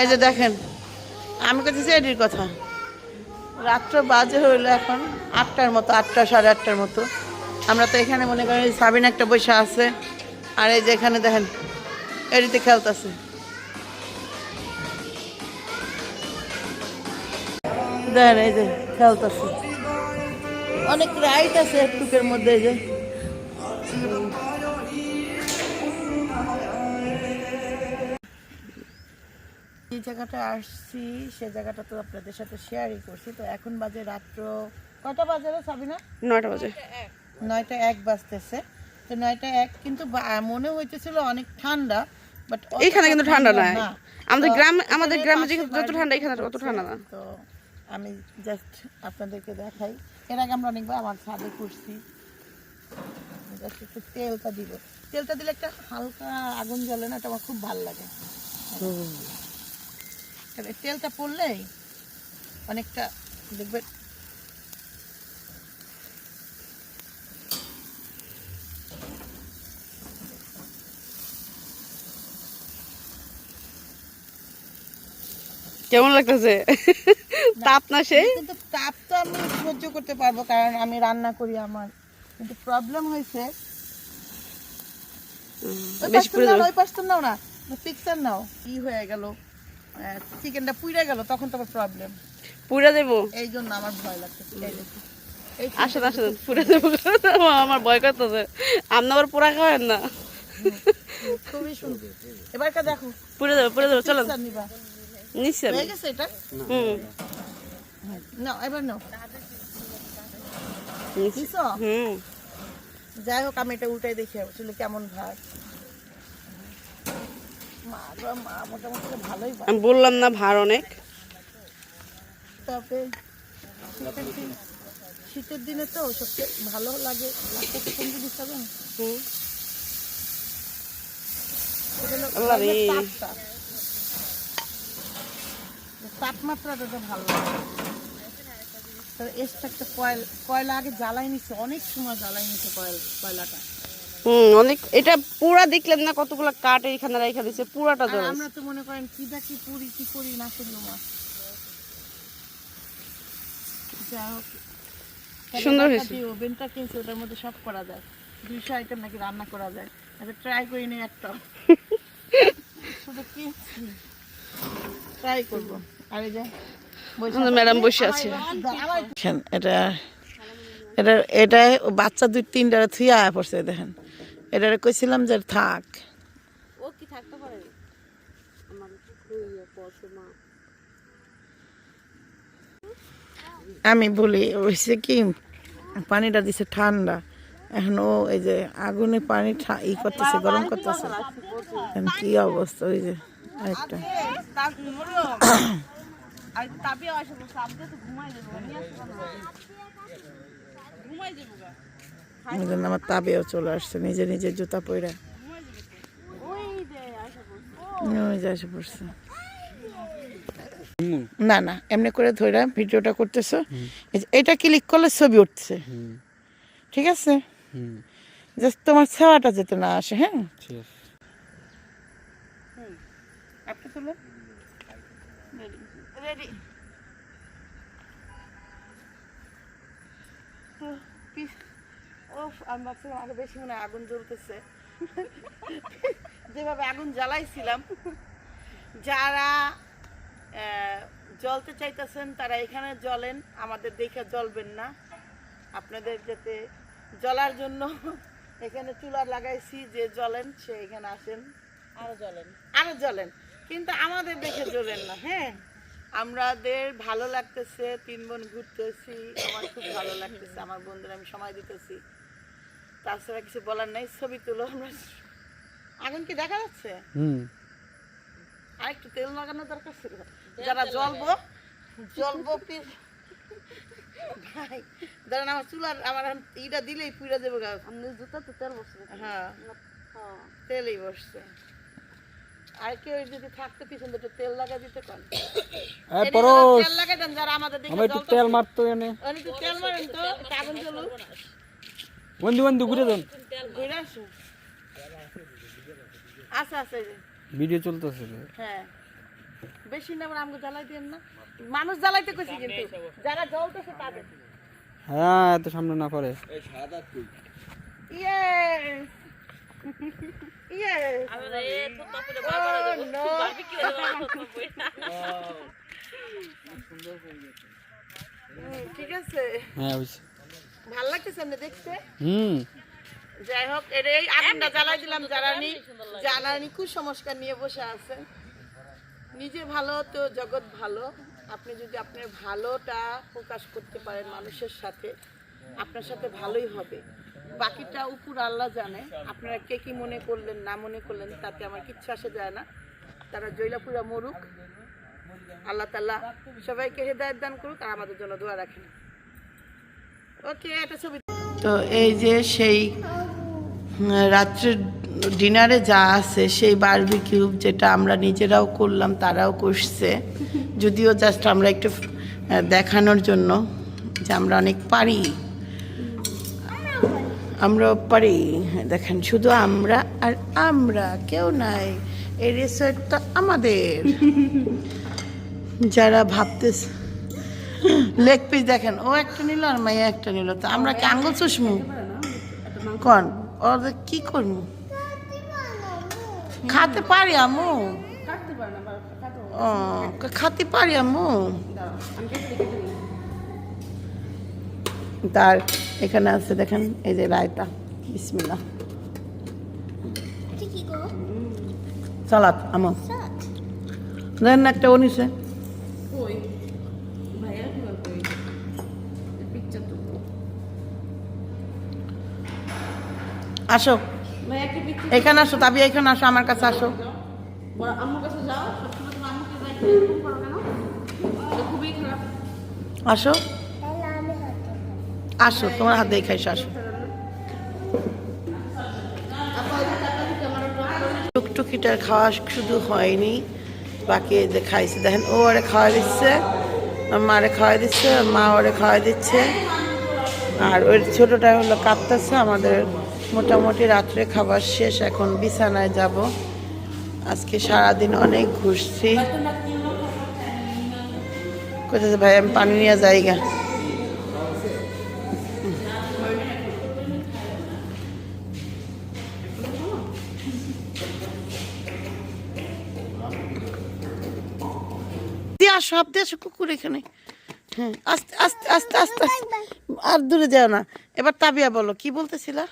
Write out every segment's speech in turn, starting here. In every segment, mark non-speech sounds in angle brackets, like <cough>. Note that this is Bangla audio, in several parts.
এই যে দেখেন, আমি কাছে এডির কথা। রাত্র বাজে হইল এখন, আটটার মতো, আটটা, সাড়ে আটটার মতো। আমরা তো এখানে মনে করি সাবিন একটা বসে আছে, আর এই যে এখানে দেখেন, এডিতে খেলতেছে। দেখেন এই যে খেলতেছে। অনেক রাইট আছে একটুকের মধ্যে এই যে। যে জায়গাটা আসছি সে জায়গাটা তো আপনাদের সাথে শেয়ারই করছি। তো এখন বাজে রাত্র কটা বাজে রে সাবিনা? নয়টা বাজে। নয়টা এক বাজতেছে। তো নয়টা এক কিন্তু মনে হইতেছিল অনেক ঠান্ডা বাট এইখানে কিন্তু ঠান্ডা নাই। আমাদের গ্রাম আমাদের গ্রামে যে যত ঠান্ডা এখানে তত ঠান্ডা না। তো আমি জাস্ট আপনাদেরকে দেখাই। এর আগে আমরা অনেকবার আমার ছাদে করছি। জাস্ট একটু তেলটা দিব। তেলটা দিলে একটা হালকা আগুন জ্বলে না এটা আমার খুব ভালো লাগে। তেলটা পড়লেই অনেকটা দেখবে কেমন লাগতেছে? তাপ না সেই? কিন্তু তাপ তো আমি সহ্য করতে পারব কারণ আমি রান্না করি আমার। কিন্তু প্রবলেম হয়েছে। ওই যাবে নাও না পিকচার নাও। কি হয়ে গেল? চিকেনটা গেল তখন তো প্রবলেম পুরা দেবো? এই জন্য আমার ভয় লাগতেছে। আসেন আসেন পুরা দেবো। আমার ভয় করতেছে। আপনি আবার পুরা খাওয়ান না? খুবই সুন্দর। এবারটা দেখো। পুরে দেবো পুরে দেবো চলো। নিশ্চয় হয়ে গেছে এটা? হুম। নাও এবার নাও। হুম। যাই হোক আমি এটা উল্টাই দেখি আসলে কেমন ভাত মা গো মা মোটামুটি ভালোই ভাত আমি বললাম না ভার অনেক। তবে শীতের দিন তো সবচেয়ে ভালো লাগে। তাপমাত্রাটা তো ভালো লাগে একটা কয়লা কয়লা আগে জ্বালাই নিচ্ছে অনেক সময় জ্বালাই নিচ্ছে কয়লা কয়লাটা। হুম অনেক এটা পুরা দেখলেন না কতগুলো কাঠ এইখানে রেখে দিছে পুরাটা জ্বলে আমরা তো মনে করেন কি দেখি পুরি কি করি না মা। সুন্দর হয়েছে। ওভেনটা কিনছে ওটার মধ্যে সব করা যায়। দুইশো আইটেম নাকি রান্না করা যায়। আচ্ছা ট্রাই করি নি একটা। শুধু কিনছি। ট্রাই করব। আর এই যে ম্যাডাম বসে আছে। এটা এটা এটা বাচ্চা দুই তিনটা থুয়া পড়ছে দেখেন। এটা কইছিলাম যে থাক। ও কি থাকতে পারে? আমার পড়াশোনা। আমি বলি হয়েছে কি পানিটা দিছে ঠান্ডা। এখন ও এই যে আগুনে পানি ঠা- ই করতেছে গরম করতেছে। এখন কি অবস্থা ওই যে একটা ওই জন্য আমার তাবেও চলে আসছে নিজে নিজে জুতা পইরা। ওই যে এসে পড়ছে। না না এমনি করে ধরে ভিডিওটা করতেছো। এটা ক্লিক করলে ছবি উঠছে। ঠিক আছে? জাস্ট তোমার ছাওয়াটা যেতে না আসে হ্যাঁ? আপনি রেডি তো পিস- আমি ভাবছিলাম আরও বেশি মনে আগুন জ্বলতেছে। যেভাবে আগুন জ্বালাইছিলাম যারা আহ, জ্বলতে চাইতেছেন তারা এখানে জ্বলেন আমাদের দেখে জ্বলবেন না। আপনাদের যাতে জ্বলার জন্য এখানে চুলা লাগাইছি যে জ্বলেন সে এখানে আসেন। আরও জ্বলেন। আরও জ্বলেন। কিন্তু আমাদের দেখে জ্বলেন না হ্যাঁ? আমাদের ভালো লাগতেছে তিন বোন ঘুরতেছি আমার খুব ভালো লাগতেছে আমার বন্ধুরা আমি সময় দিতেছি। তাছাড়া কিছু বলার নাই ছবি তুলো আমরা। আগুন কি দেখা যাচ্ছে? আর একটু তেল লাগানো দরকার ছিল। যারা জ্বলবো জ্বলবো কি ভাই ধরেন আমার চুলার আমার ইটা দিলেই পুইরা দেবো গা। জুতা তো তেল হ্যাঁ। তেলেই বসছে। আর কেউ যদি থাকতো পিছন একটু তেল লাগা দিতে কন। তেল লাগাইতেন যারা আমাদের দেখে আমি একটু তেল মারতো এনে। উনি একটু তেল মারেন তো আগুন জ্বলুক। বন্ধু বন্ধু ঘুরে আসুন আচ্ছা আচ্ছা ভিডিও চলতেছে হ্যাঁ। বেশি না আমাকে জ্বালাই দেন না। মানুষ জ্বালাইতে কইছি কিন্তু যারা জ্বলতেছে তাদের। হ্যাঁ এত সামনে না. Oh, no. হুম, ঠিক আছে। হ্যাঁ বুঝছি। ভালো লাগতেছে আপনি দেখতে? হুম। যাই হোক এর এই আগুনটা জ্বালাই দিলাম জ্বালানি জ্বালানি কুসংস্কার নিয়ে বসে আছে নিজে ভালো তো জগৎ ভালো। আপনি যদি আপনার ভালোটা প্রকাশ করতে পারেন মানুষের সাথে আপনার সাথে ভালোই হবে। বাকিটা উপর আল্লাহ জানে আপনারা কে কি মনে করলেন না মনে করলেন তাতে আমার কিচ্ছু আসে যায় না। তারা জৈলাপুরা মরুক। আল্লাহ তাল্লাহ সবাইকে হেদায়ত দান করুক আর আমাদের জন্য দোয়া রাখেন। তো এই যে সেই রাত্রের ডিনারে যা আছে সেই বারবিকিউ যেটা আমরা নিজেরাও করলাম তারাও করছে। যদিও জাস্ট আমরা একটু দেখানোর জন্য যে আমরা অনেক পারি। আমরাও পারি। হ্যাঁ, দেখেন শুধু আমরা আর আমরা কেউ নাই। এই রিসোর্টটা আমাদের। যারা ভাবতেছে <coughs> লেগ পিস দেখেন ও একটা নিল আর মাইয়া একটা নিল। তো আমরা কি আঙ্গুল চুষমু? কন ওদের কি করব খাতে পারি আমু। ও খাতে পারি আমু। তার এখানে আছে দেখেন এই যে রায়তা। বিসমিল্লা সালাদ আমু। দেন একটা অনিছে আসো। এখানে আসো তাবি এখানে আসো আমার কাছে আসো। আসো। আসো তোমার হাত দিয়ে খাইছো আসো। টুকটুকিটার খাওয়া শুধু হয়নি বাকি খাইছে দেখেন ও ওরে খাওয়া দিচ্ছে। মারে খাওয়াই দিচ্ছে, মা ওরে খাওয়াই দিচ্ছে। আর ওই ছোটোটা হলো কাঁদতেছে, আমাদের মোটামুটি রাত্রে খাবার শেষ, এখন বিছানায় যাব। আজকে সারাদিন অনেক ঘুরছি। কোথায় ভাই, আমি পানি নিয়ে যাই দিয়ে আসো কুকুর এখানে। হ্যাঁ আস্তে আস্তে আস্তে আস্তে আস্তে। আর দূরে যাও না। এবার তাবিয়া বলো কি বলতেছিলা?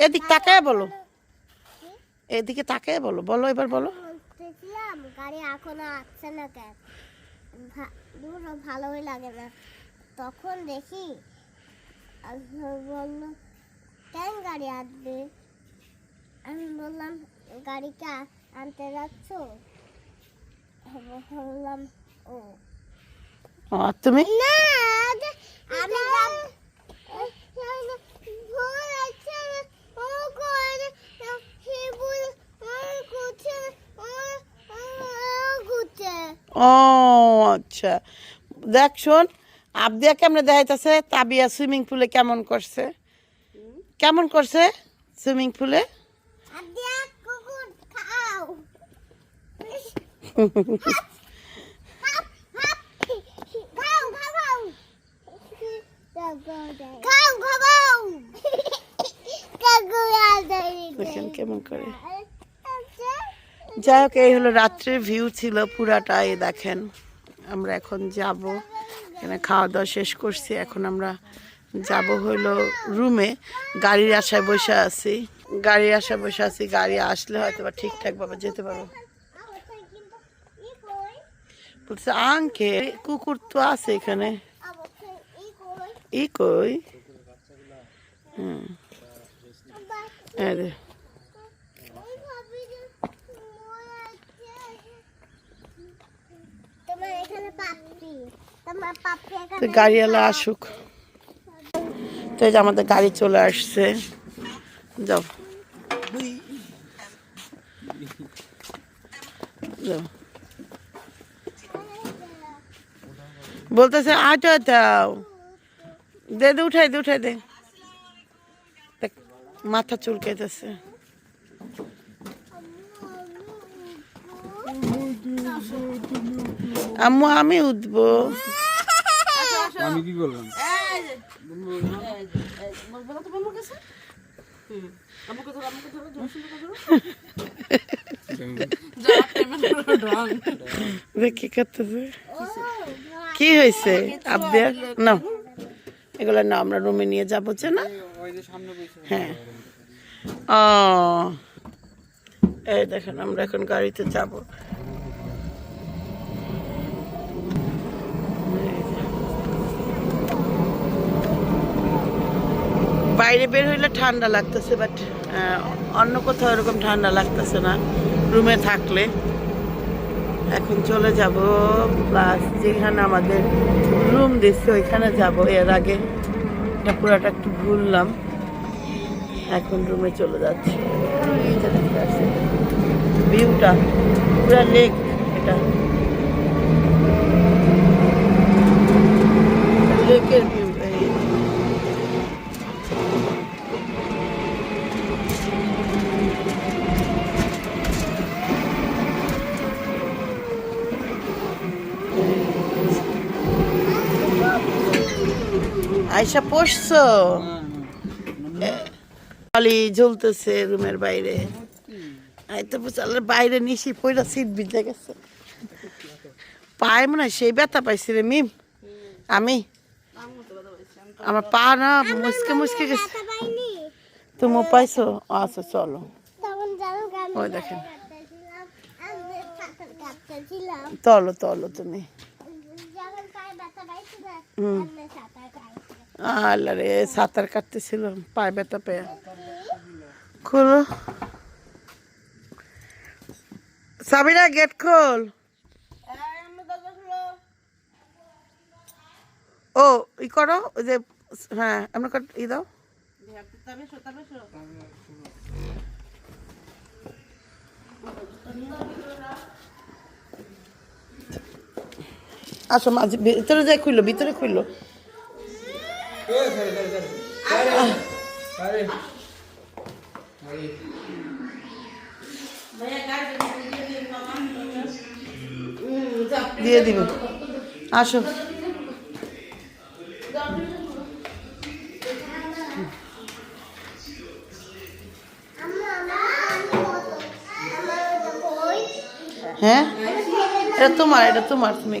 এদিক তাকায় বলো। এদিকে তাকায় বলো বলো এবার বলো। গাড়ি এখনও আসছে না কেন? দূর ভালোই লাগে না। তখন দেখি বলল কেন গাড়ি আসবে আমি বললাম গাড়িটা আনতে যাচ্ছ? বললাম ও আর তুমি? না আমি ও আচ্ছা। দেখ শোন আবদিয়া কেমনে দেখাইতেছে? তাবিয়া সুইমিং পুলে কেমন করছে? কেমন করছে সুইমিং পুলে? যাই হোক, এই হলো রাত্রের ভিউ ছিল পুরাটা, এই দেখেন। আমরা এখন যাব। এখানে খাওয়া দাওয়া শেষ করছি। এখন আমরা যাব হলো রুমে গাড়ির আশায় বসে আছি। গাড়ির আশায় বসে আছি। গাড়ি আসলে হয়তো বা ঠিকঠাকভাবে যেতে পারব। বলছে, আঙ্কে, কুকুর তো আছে এখানে। ই কই হুম গাড়িওয়ালা আসুক। তো এই যে আমাদের গাড়ি চলে আসছে। যাও। যাও। বলতেছে আটো তাও দে দে উঠাই দে উঠাই দে। মাথা চুলকাইতেছে। আম্মু আমি উঠব। আমি কি করলাম? দেখি করতেছে কি হয়েছে? আবদিয়ার না এগুলো না আমরা রুমে নিয়ে যাব, যে না? হ্যাঁ। ও, এই দেখেন, আমরা এখন গাড়িতে যাব। বাইরে বের হইলে ঠান্ডা লাগতেছে বাট অন্য কোথাও এরকম ঠান্ডা লাগতেছে না রুমে থাকলে। এখন চলে যাব প্লাস যেখানে আমাদের রুম দিচ্ছে ওইখানে যাব। এর আগে এটা পুরাটা একটু ঘুরলাম। এখন রুমে চলে যাচ্ছি। ভিউটা পুরা লেক এটা। লেকের ভিউ আয়সা পড়ছো? খালি ঝুলতেছে রুমের বাইরে। এই তো বুঝালের বাইরে নিশি পয়লা সিট ভিজে গেছে। পায়ে মনে হয় সেই ব্যথা পাইছি রে মিম। আমি। আমার পা না মুসকে মুসকে গেছে। তুমি পাইছো? আচ্ছা চলো। ওই দেখেন। চলো চলো তুমি। যখন পায়ে ব্যথা পাইছি না হুম। আল্লাহ রে সাঁতার কাটতেছিলাম, পায়ে ব্যথা পেয়ে। খোলো। সাবিরা গেট খোল। ও, ই করো, ওই যে হ্যাঁ আমরা ই দাও। আসো মাঝে ভিতরে যাই, খুললো, ভিতরে খুললো। দিয়ে দিব। আসো। হ্যাঁ? এটা তোমার এটা তোমার তুমি।